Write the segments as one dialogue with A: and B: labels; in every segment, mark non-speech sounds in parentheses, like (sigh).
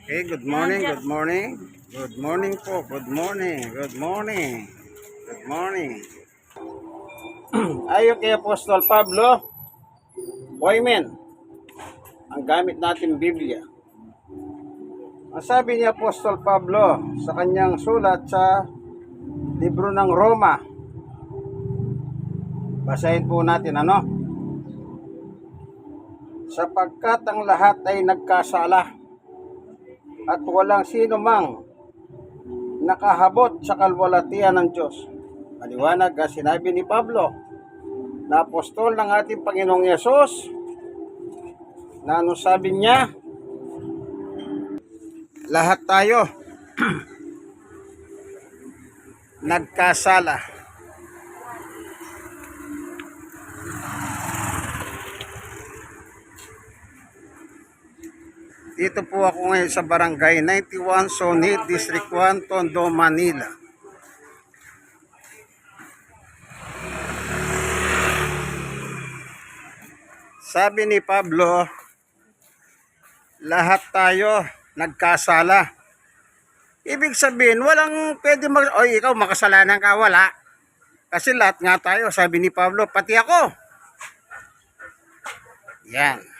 A: Okay, good morning, good morning. Good morning po, good morning, good morning. Good morning. (clears throat) Ayon kay Apostol Pablo, Boymen, ang gamit natin Biblia. Ang sabi ni Apostol Pablo sa kanyang sulat sa libro ng Roma, basahin po natin ano? Sapagkat ang lahat ay nagkasala at walang sino mang nakahabot sa kalwalatian ng Diyos. Maliwanag ang sinabi ni Pablo na apostol ng ating Panginoong Yesus na ano sabi niya, lahat tayo (clears throat) nagkasala. Dito po ako ngayon sa Barangay 91, Sonid, District 1, Tondo, Manila. Sabi ni Pablo, lahat tayo nagkasala. Ibig sabihin, walang pwede mag... Oy, ikaw makasalanan ka, wala. Kasi lahat nga tayo, sabi ni Pablo, pati ako. Yan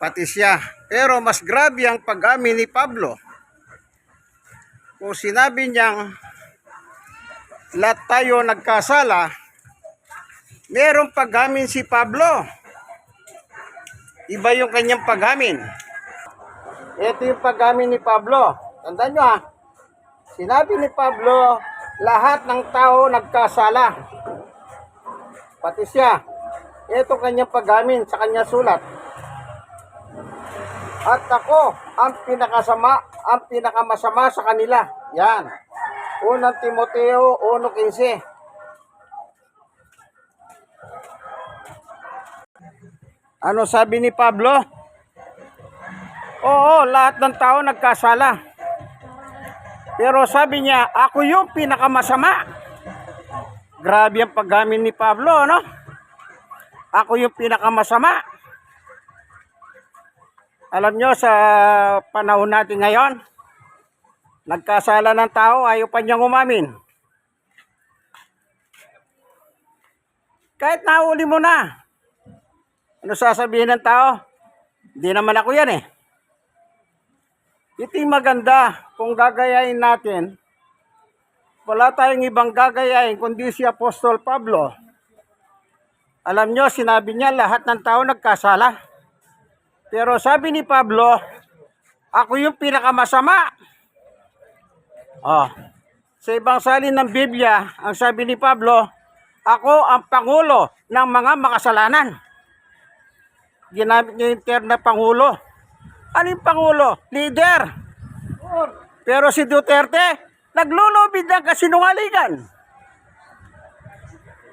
A: pati siya. Pero mas grabe ang pag-amin ni Pablo. Kung sinabi niyang lahat tayo nagkasala, merong pag-amin si Pablo. Iba yung kanyang pag-amin. Ito yung pag-amin ni Pablo. Tandaan nyo ha. Sinabi ni Pablo, lahat ng tao nagkasala. Pati siya. Ito kanyang pag-amin sa kanyang sulat. At ako ang pinakasama, ang pinakamasama sa kanila. Yan. Unang Timoteo 1.15. Ano sabi ni Pablo? Oo, lahat ng tao nagkasala. Pero sabi niya, ako yung pinakamasama. Grabe ang paggamit ni Pablo, no? Ako yung pinakamasama. Alam nyo, sa panahon natin ngayon, nagkasala ng tao, ayaw pa niyang umamin. Kahit nahuli mo na, ano sasabihin ng tao? Hindi naman ako yan eh. Ito yung maganda kung gagayain natin. Wala tayong ibang gagayain kundi si Apostol Pablo. Alam nyo, sinabi niya lahat ng tao nagkasala. Pero sabi ni Pablo, ako yung pinakamasama. Oh. Sa ibang salin ng Biblia, ang sabi ni Pablo, ako ang pangulo ng mga makasalanan. Ginamit niya yung term na pangulo. Ano pangulo? Leader. Pero si Duterte, naglulubid ng kasinungalingan.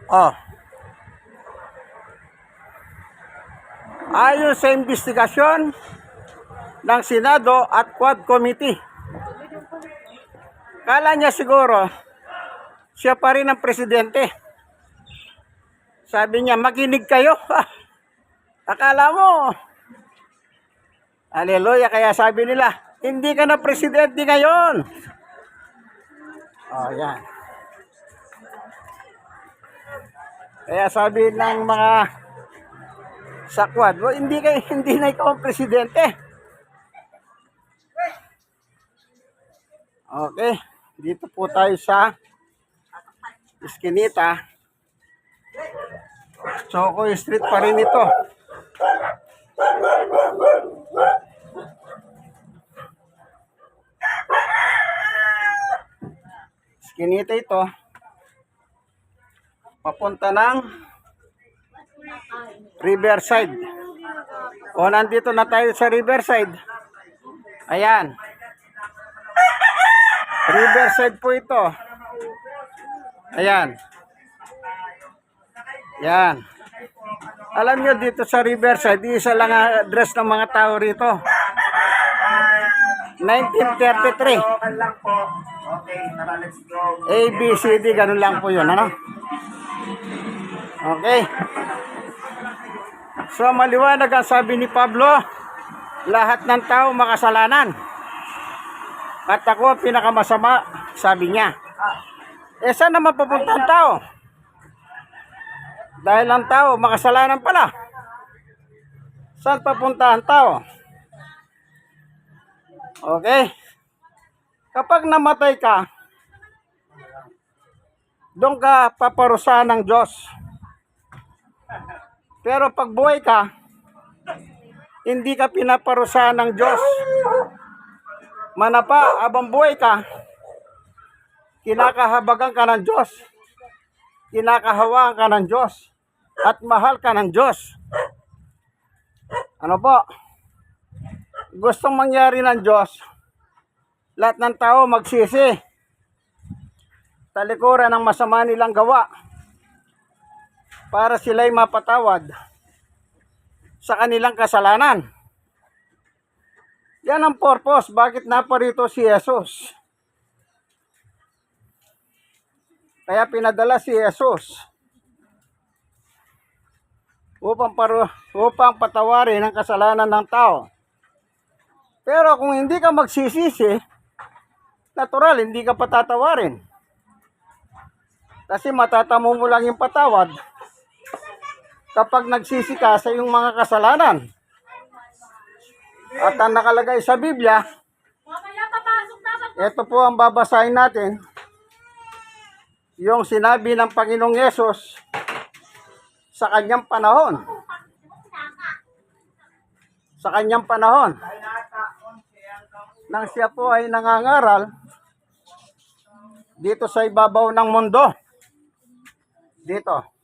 A: Oh. Ayon sa investigasyon ng Senado at Quad Committee. Kala niya siguro, siya pa rin ang presidente. Sabi niya, makinig kayo. (laughs) Akala mo, Hallelujah, kaya sabi nila, hindi ka na presidente ngayon. Oh, yan. Kaya sabi ng mga sa quad. Well, hindi kay (laughs) hindi na ikaw ang presidente. Okay, dito po tayo sa Eskinita. Choco Street pa rin ito. Eskinita ito. Papunta ng Riverside. O nandito na tayo sa Riverside. Ayan. Riverside po ito. Ayan. Yan. Alam nyo dito sa Riverside, isa lang ang address ng mga tao rito. 1933.
B: Okay, tara, let's go.
A: A, B, C, D, ganun lang po yun. Ano? Okay. So maliwanag ang sabi ni Pablo, lahat ng tao makasalanan. At ako pinakamasama, sabi niya. Eh saan naman papunta ang tao? Dahil ang tao, makasalanan pala. Saan papunta ang tao? Okay? Kapag namatay ka, doon ka paparusahan ng Diyos. Pero pag buhay ka, hindi ka pinaparusahan ng Diyos. Manapa, abang buhay ka, kinakahabagan ka ng Diyos. Kinakahawaan ka ng Diyos. At mahal ka ng Diyos. Ano po? Gustong mangyari ng Diyos, lahat ng tao magsisi. Talikuran ng masama nilang gawa para sila'y mapatawad sa kanilang kasalanan. Yan ang purpose. Bakit naparito si Jesus? Kaya pinadala si Jesus upang, paru, upang patawarin ang kasalanan ng tao. Pero kung hindi ka magsisisi, natural, hindi ka patatawarin. Kasi matatamo mo lang yung patawad kapag nagsisi ka sa iyong mga kasalanan. At ang nakalagay sa Biblia, ito po ang babasahin natin. Yung sinabi ng Panginoong Yesus sa kanyang panahon. Sa kanyang panahon. Nang siya po ay nangangaral dito sa ibabaw ng mundo. Dito.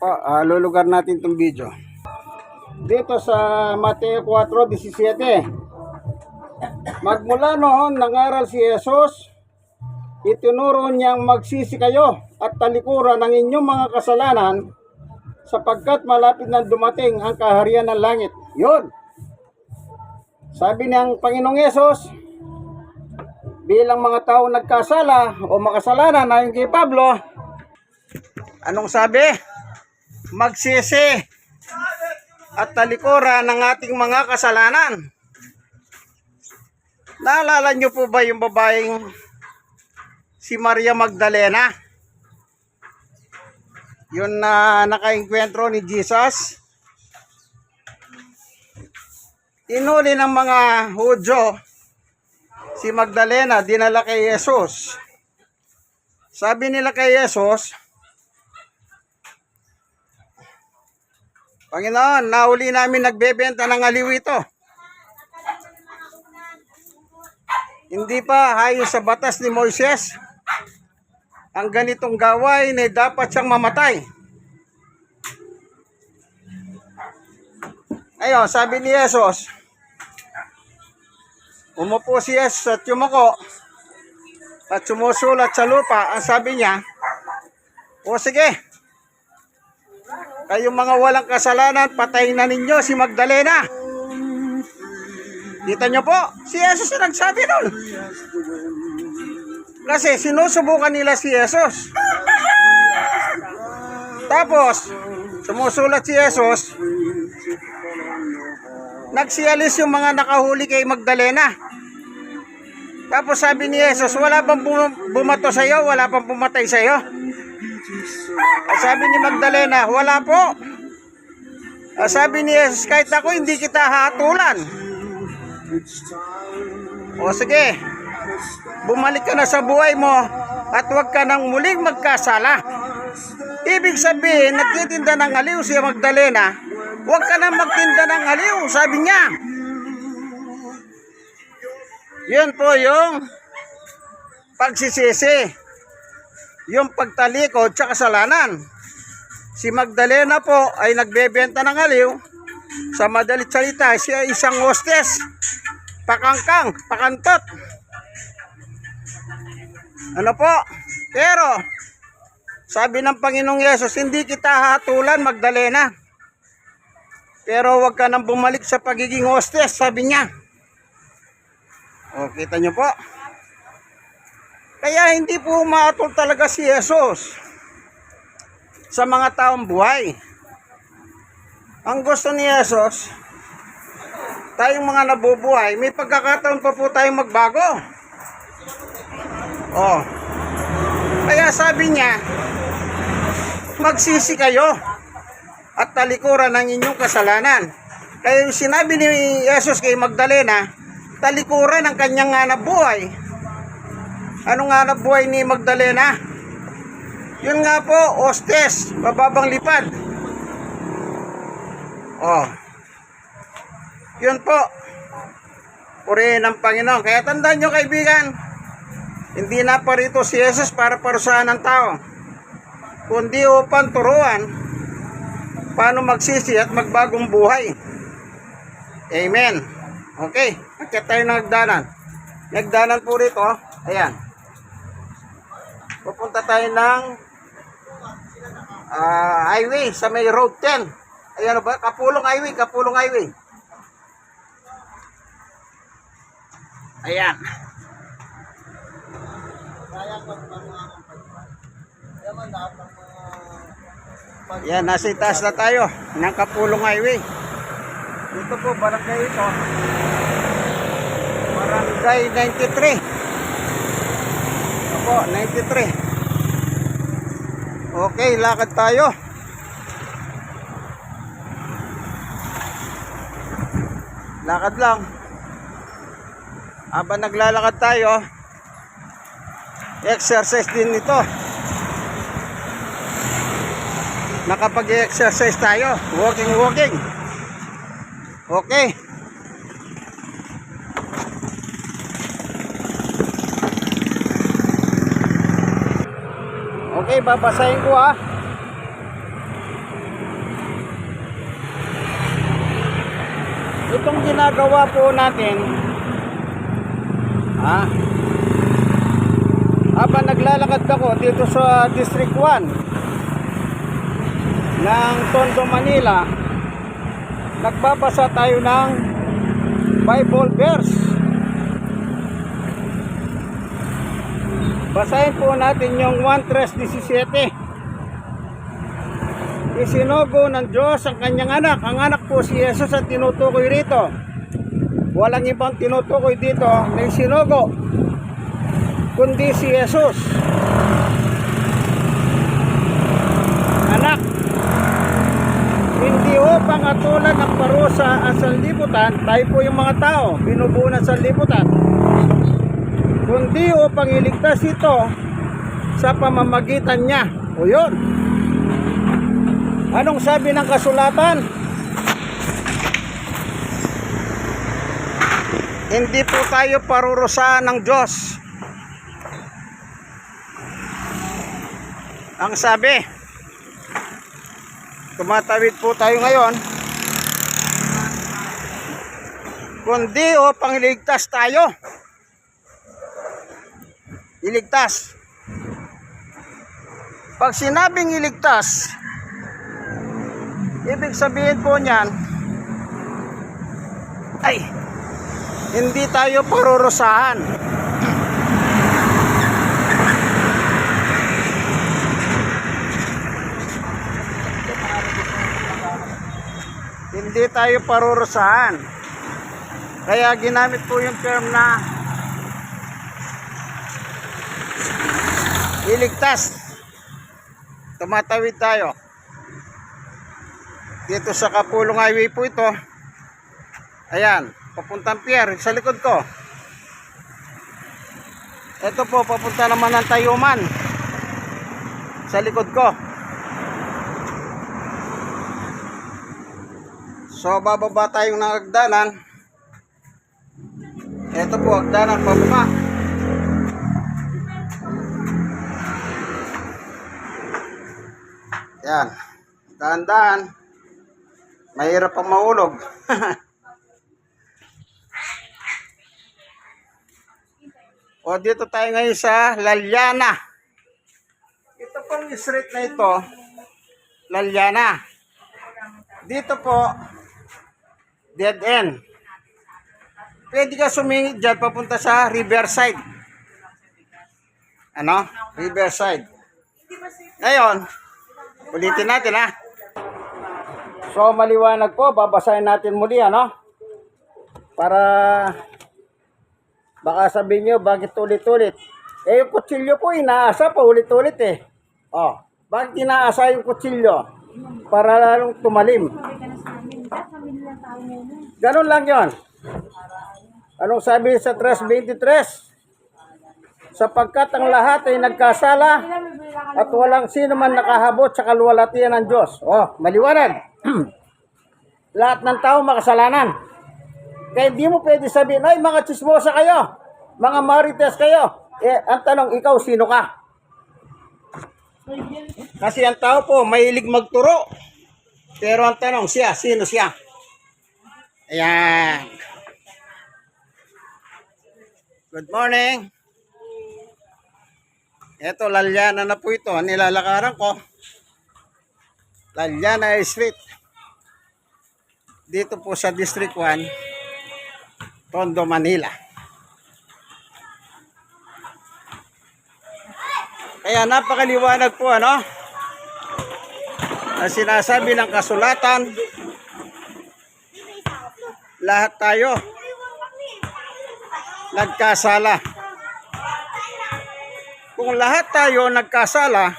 A: Apo, ah, lulugar natin itong video. Dito sa Mateo 4.17 Magmula noon, nangaral si Jesus, itinuro niyang magsisi kayo at talikuran ng inyong mga kasalanan sapagkat malapit na dumating ang kaharian ng langit. Yun. Sabi ng Panginoong Yesus, bilang mga tao nagkasala o makasalanan ayon kay Pablo, anong sabi? Magsisi at talikuran ng ating mga kasalanan. Naalala niyo po ba yung babaeng si Maria Magdalena? Yun na nakainkwentro ni Jesus. Inuli ng mga Hudyo si Magdalena dinala kay Jesus. Sabi nila kay Jesus, Panginoon, nauli namin nagbebenta ng aliw ito. Hindi pa hayo sa batas ni Moises. Ang ganitong gawain ay dapat siyang mamatay. Ayun, sabi ni Jesus, umupo si Jesus at yumako at sumusulat sa lupa. Ang sabi niya, o sige, kayong mga walang kasalanan, patayin na ninyo si Magdalena. Kita nyo po, si Jesus yung nagsabi nun. Kasi sinusubukan nila si Jesus. Tapos, sumusulat si Jesus, nagsialis yung mga nakahuli kay Magdalena. Tapos sabi ni Jesus, wala bum- bumato sa iyo? Wala bang pumatay sa iyo? At sabi ni Magdalena, wala po. At sabi ni Jesus, kahit ako hindi kita hatulan. O sige, bumalik ka na sa buhay mo at huwag ka nang muling magkasala. Ibig sabihin, nagtitinda ng aliw si Magdalena, huwag ka nang magtinda ng aliw, sabi niya. Yun po yung pagsisisi, yung pagtalikod sa kasalanan. Si Magdalena po ay nagbebenta ng aliw. Sa madalit salita, siya ay isang hostess. Pakangkang, pakantot. Ano po? Pero, sabi ng Panginoong Yesus, hindi kita hatulan, Magdalena. Pero huwag ka nang bumalik sa pagiging hostess, sabi niya. O, kita niyo po. Kaya hindi po umatol talaga si Jesus sa mga taong buhay. Ang gusto ni Jesus, tayong mga nabubuhay, may pagkakataon pa po tayong magbago. Oh. Kaya sabi niya, magsisi kayo at talikuran ng inyong kasalanan. Kaya yung sinabi ni Jesus kay Magdalena, talikuran ang kanyang hanap buhay. Anong hanap buhay ni Magdalena? Yun nga po, ostes, bababang lipad. Oh. Yun po. Purihin ng Panginoon. Kaya tandaan nyo kaibigan, hindi na pa rito si Jesus para parusahan ng tao. Kundi upang turuan paano magsisi at magbagong buhay. Amen. Okay. Akit tayo ng nagdanan. Nagdanan po rito. Ayan. Pupunta tayo ng ah, highway sa may road 10. Ayan ba? Kapulong highway. Kapulong highway. Ayan. Yan, nasa itaas na tayo ng Kapulong Highway. Dito po, barangay ito. Barangay 93. Opo, 93. Okay, lakad tayo. Lakad lang. Habang naglalakad tayo, exercise din ito. Nakapag-exercise tayo. Walking, walking. Okay. Okay, babasahin ko ah. Itong ginagawa po natin, ah, habang naglalakad ako dito sa District 1, ng Tondo, Manila, nagbabasa tayo ng Bible verse. Basahin po natin yung 1.3.17. Isinugo ng Diyos ang kanyang anak. Ang anak po si Jesus ang tinutukoy rito. Walang ibang tinutukoy dito na isinugo. Kundi si Jesus. Anak hindi upang atulan ng parusa ang sanlibutan, tayo po yung mga tao, binubuo ng sanlibutan. Kundi upang iligtas ito sa pamamagitan niya. O yun. Anong sabi ng kasulatan? Hindi po tayo parurusahan ng Diyos. Ang sabi, tumatawid po tayo ngayon kundi upang iligtas tayo iligtas pag sinabing iligtas ibig sabihin po niyan ay hindi tayo parurusahan hindi tayo parurusahan. Kaya ginamit po yung term na iligtas. Tumatawid tayo. Dito sa Kapulong Highway po ito. Ayan, papuntang pier sa likod ko. Ito po, papunta naman ng Tayuman. Sa likod ko. So, bababa tayong ng hagdanan. Ito po, hagdanan, pababa. Yan. Dahan-dahan. Mahirap pang mahulog. (laughs) o, dito tayo ngayon sa Lalyana. Ito pong street na ito, Lalyana. Dito po, dead end. Pwede ka sumingit dyan papunta sa Riverside. Ano? Riverside. Ngayon, ulitin natin ha. So maliwanag po, babasahin natin muli ano. Para baka sabihin nyo, bakit ulit-ulit? Eh, yung kutsilyo po, inaasa pa ulit-ulit eh. Oh, bakit inaasa yung kutsilyo? Para lalong tumalim. Ganun lang yon. Anong sabi sa 3.23? Sapagkat ang lahat ay nagkasala at walang sino man nakahabot sa kalwalatian ng Diyos. Oh, maliwanag. (clears throat) lahat ng tao makasalanan. Kaya di mo pwede sabihin, ay mga chismosa kayo, mga marites kayo. Eh, ang tanong, ikaw sino ka? Kasi ang tao po, mahilig magturo. Pero ang tanong, siya, sino siya? Ayan. Good morning. Ito, Lalyana na po ito. Ang nilalakaran ko. Lalyana Street. Dito po sa District 1, Tondo, Manila. Kaya napakaliwanag po ano na sinasabi ng kasulatan lahat tayo nagkasala. Kung lahat tayo nagkasala,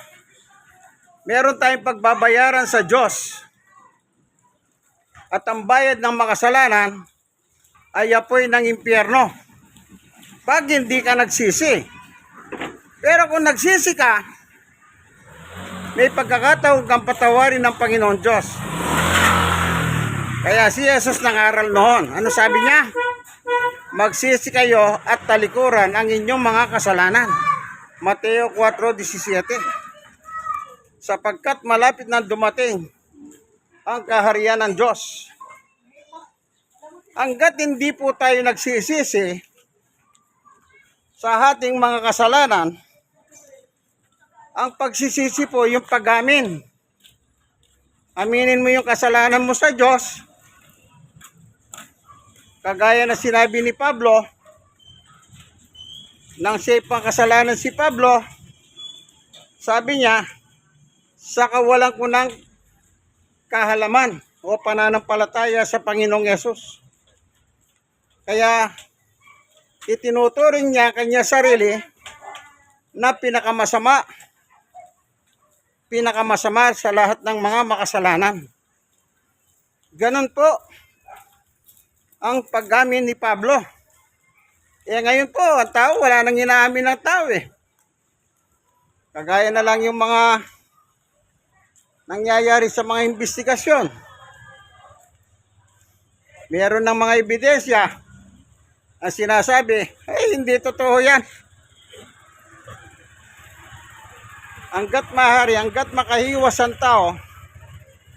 A: meron tayong pagbabayaran sa Diyos. At ang bayad ng makasalanan ay apoy ng impyerno. Pag hindi ka nagsisi. Pero kung nagsisi ka, may pagkakataon kang patawarin ng Panginoon Diyos. Kaya si Jesus nangaral noon. Ano sabi niya? Magsisi kayo at talikuran ang inyong mga kasalanan. Mateo 4.17 Sapagkat malapit na dumating ang kaharian ng Diyos. Hanggat hindi po tayo nagsisisi sa ating mga kasalanan, ang pagsisisi po yung pag-amin. Aminin mo yung kasalanan mo sa Diyos. Kagaya na sinabi ni Pablo, nang siya pang kasalanan si Pablo, sabi niya, sa kawalan ko ng kahalaman o pananampalataya sa Panginoong Yesus. Kaya itinuturing niya kanya sarili na pinakamasama pinakamasama sa lahat ng mga makasalanan. Ganon po ang paggamin ni Pablo. Eh ngayon po, ang tao, wala nang inaamin ng tao eh. Kagaya na lang yung mga nangyayari sa mga investigasyon. Meron ng mga ebidensya ang sinasabi, ay hindi totoo yan. Hanggat mahari, hanggat makahiwas ang tao,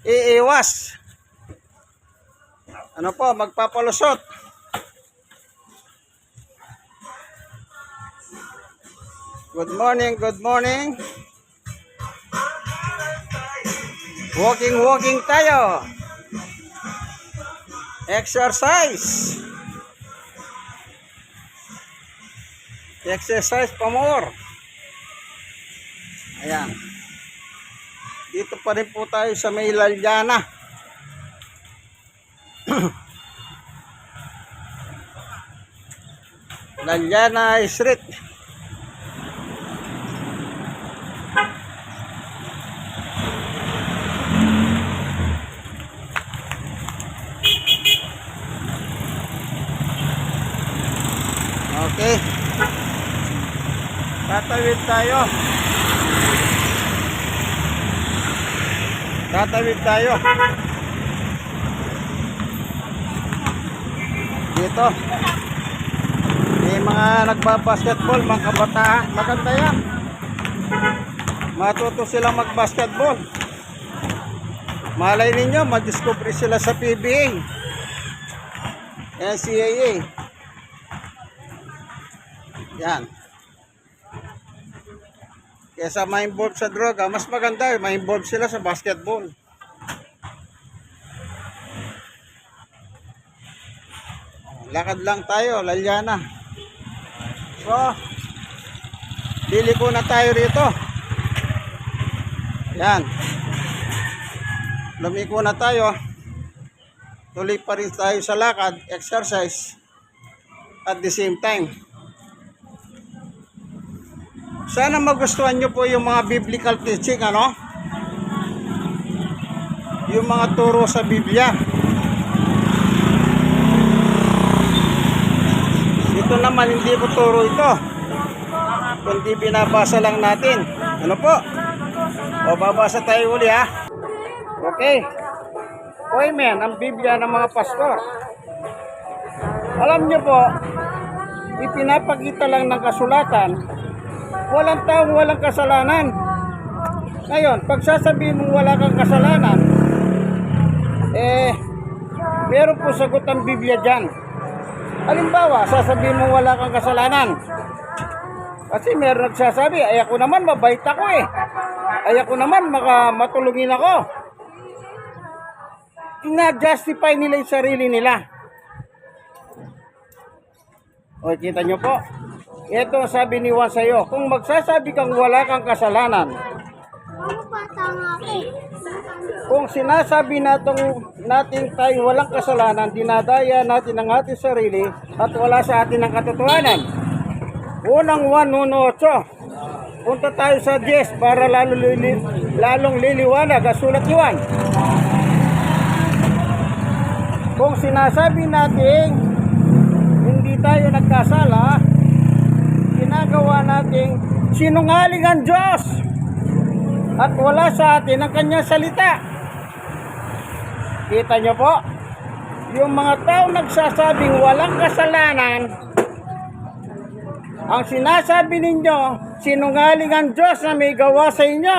A: iiwas. Ano po, magpapalusot. Good morning, good morning. Walking, walking tayo. Exercise. Exercise pa more. Ayan. Dito pa rin po tayo sa may Lalyana. (coughs) Lalyana Street. Okay. Tatawid tayo. Tatawid tayo. Dito. May mga nagbabasketball, mga kabataan. Maganda yan. Matuto silang magbasketball. Malay ninyo, madiscover sila sa PBA. NCAA. Yan. Kesa ma-involve sa droga, mas maganda ma-involve sila sa basketball. Lakad lang tayo, Lalyana. So, liliko na tayo rito. Yan. Lumiko na tayo. tuloy pa rin tayo sa lakad, exercise, at the same time. Sana magustuhan nyo po yung mga biblical teaching, ano? Yung mga turo sa Biblia. Ito naman, hindi ko turo ito. Kundi binabasa lang natin. Ano po? O, babasa tayo uli, ha? Okay. Poemen, ang Biblia ng mga pastor. Alam nyo po, ipinapakita lang ng kasulatan, walang taong walang kasalanan. Ngayon, pag sasabihin mong wala kang kasalanan, eh, meron po sagot ang Biblia dyan. Halimbawa, sasabihin mong wala kang kasalanan. Kasi meron nagsasabi, ay ako naman, mabait ako eh. Ay ako naman, maka, matulungin ako. Ina-justify nila yung sarili nila. O, kita nyo po. Ito ang sabi ni Juan sa'yo. Kung magsasabi kang wala kang kasalanan,
C: Ano
A: kung sinasabi natong natin tayo walang kasalanan, dinadaya natin ang ating sarili at wala sa atin ang katotohanan. Unang 1.1.8 Punta tayo sa 10 para lalo lili, lalong liliwanag ang sulat ni Juan. Kung sinasabi natin hindi tayo nagkasala, ginagawa nating sinungaling ang Diyos at wala sa atin ang kanyang salita. Kita nyo po, yung mga tao nagsasabing walang kasalanan, ang sinasabi ninyo, sinungaling ang Diyos na may gawa sa inyo.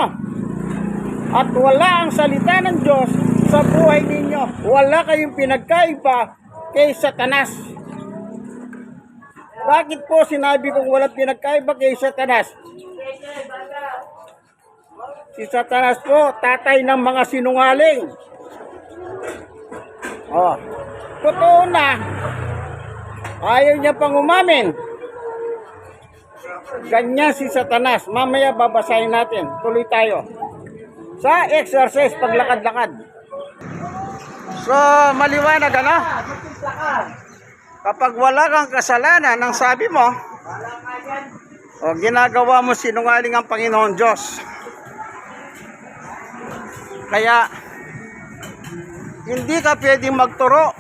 A: At wala ang salita ng Diyos sa buhay ninyo. Wala kayong pinagkaiba kay Satanas. Bakit po sinabi kong walang pinagkaiba kay Satanas? Si Satanas po, tatay ng mga sinungaling. Oh, totoo na. Ayaw niya pang umamin. Ganyan si Satanas. Mamaya babasahin natin. Tuloy tayo. Sa exercise, paglakad-lakad. So, maliwanag ano? Kapag wala kang kasalanan, ang sabi mo, o ginagawa mo sinungaling ang Panginoon Diyos. Kaya, hindi ka pwedeng magturo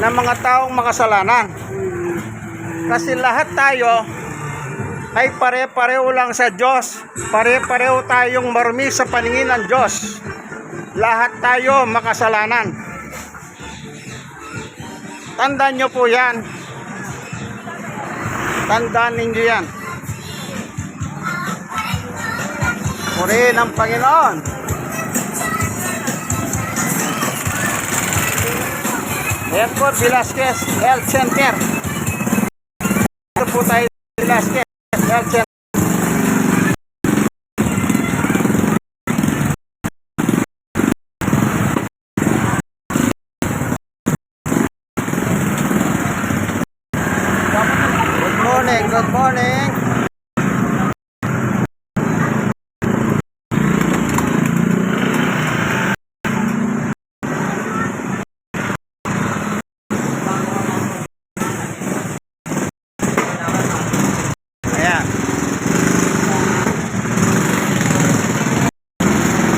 A: ng mga taong makasalanan. Kasi lahat tayo ay pare-pareho lang sa Diyos. Pare-pareho tayong marumi sa paningin ng Diyos. Lahat tayo makasalanan. Tandaan nyo po yan. Tandaan ninyo yan. Purihin ang Panginoon. Airport Velasquez Health Center. Ito po tayo Velasquez Health Center. Good morning, good morning. Ayan.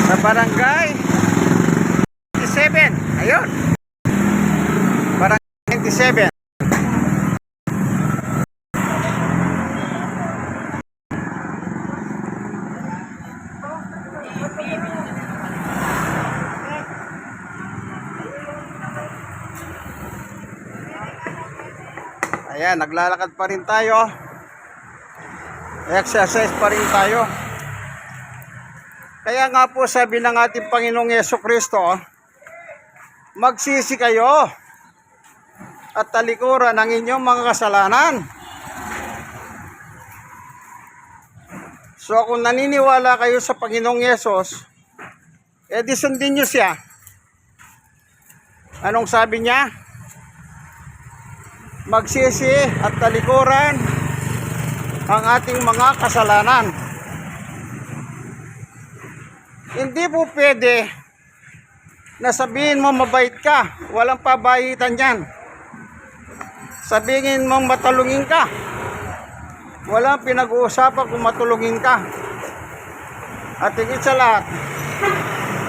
A: Sa barangay 27. Ayun. Barangay 27. Ayan, naglalakad pa rin tayo. Exercise pa rin tayo. Kaya nga po sabi ng ating Panginoong Yeso Kristo, magsisi kayo at talikuran ang inyong mga kasalanan. So kung naniniwala kayo sa Panginoong Yesus, eh di sundin nyo siya. Anong sabi niya? Magsisi at talikuran ang ating mga kasalanan. Hindi po pwede na sabihin mo mabait ka. Walang pabayitan yan. Sabihin mong matulungin ka. Walang pinag-uusapan kung matulungin ka. At higit sa lahat,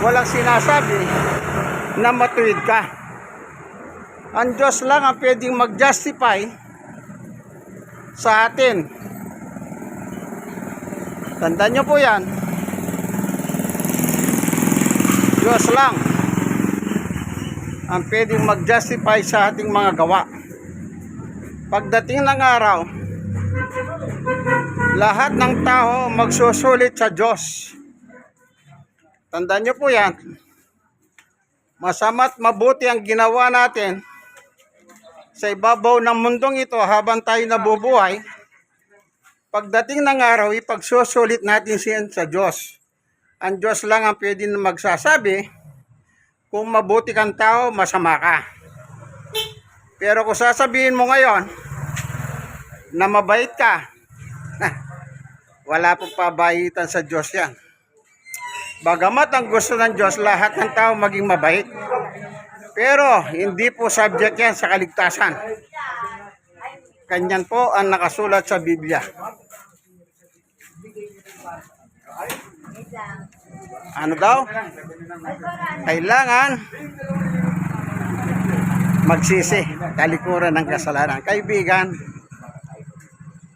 A: walang sinasabi na matuwid ka. Ang Diyos lang ang pwedeng mag-justify sa atin. Tandaan nyo po yan. Diyos lang ang pwedeng mag-justify sa ating mga gawa. Pagdating ng araw, lahat ng tao magsusulit sa Diyos. Tandaan nyo po yan. Masama't mabuti ang ginawa natin sa ibabaw ng mundong ito habang tayo nabubuhay. Pagdating ng araw, ipagsusulit natin siya sa Diyos. Ang Diyos lang ang pwede magsasabi kung mabuti kang tao, masama ka. Pero kung sasabihin mo ngayon na mabait ka, wala pong pabayitan sa Diyos yan. Bagamat ang gusto ng Diyos, lahat ng tao maging mabait. Pero hindi po subject yan sa kaligtasan. Kanyan po ang nakasulat sa Biblia. Ano daw? Kailangan magsisi, kalikuran ng kasalanan. Kaibigan,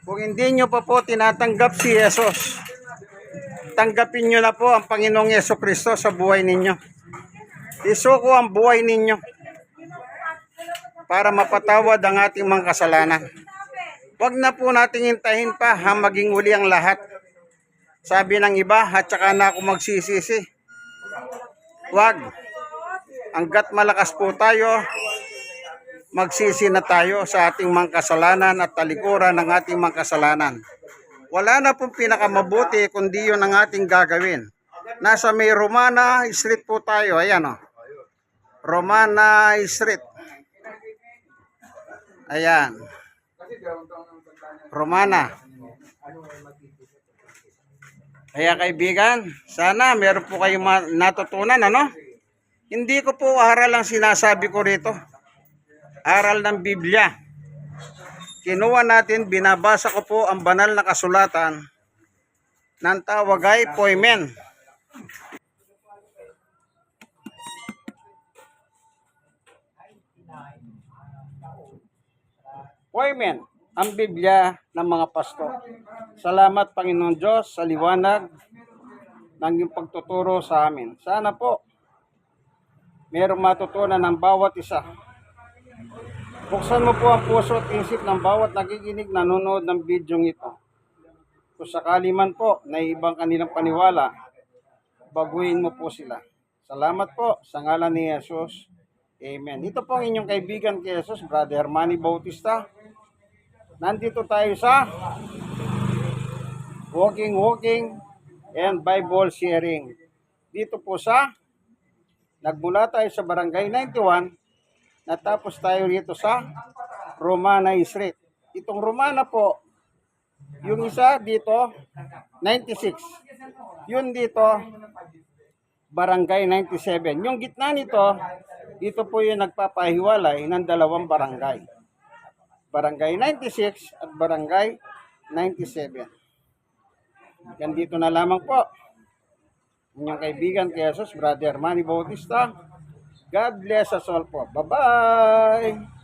A: kung hindi nyo pa po tinatanggap si Jesus, tanggapin nyo na po ang Panginoong Yeso Kristo sa buhay ninyo. Isuko ang buhay ninyo para mapatawad ang ating mga kasalanan. Huwag na po nating hintahin pa ha maging uli ang lahat. Sabi ng iba, at saka na ako magsisisi. Huwag. Hanggat malakas po tayo, magsisi na tayo sa ating mga kasalanan at talikuran ng ating mga kasalanan. Wala na pong pinakamabuti kundi yun ang ating gagawin. Nasa may Romana Street po tayo. Ayan o. Romana Street. Ayan. Romana. Kaya kaibigan, sana meron po kayong natutunan, ano? Hindi ko po aral ang sinasabi ko rito. Aral ng Biblia. Kinuha natin, binabasa ko po ang banal na kasulatan ng tawag ay poimen. Poimen, ang Biblia ng mga pasto. Salamat Panginoon Diyos sa liwanag ng iyong pagtuturo sa amin. Sana po merong matutunan ng bawat isa. Buksan mo po ang puso at isip ng bawat nakikinig nanonood ng video ito. Kung sakali man po na ibang kanilang paniwala, baguhin mo po sila. Salamat po sa ngalan ni Jesus. Amen. Ito po ang inyong kaibigan kay Jesus, Brother Manny Bautista. Nandito tayo sa Walking Walking and Bible Sharing. Dito po sa Nagmula tayo sa Barangay 91, natapos tayo rito sa Romana Street. Itong Romana po, yung isa dito, 96. Yun dito, Barangay 97. Yung gitna nito, dito po yung nagpapahiwalay ng dalawang barangay. Barangay 96 at Barangay 97. Yan dito na lamang po. Inyong kaibigan kay Jesus, Brother Manny Bautista. God bless us all po. Bye-bye!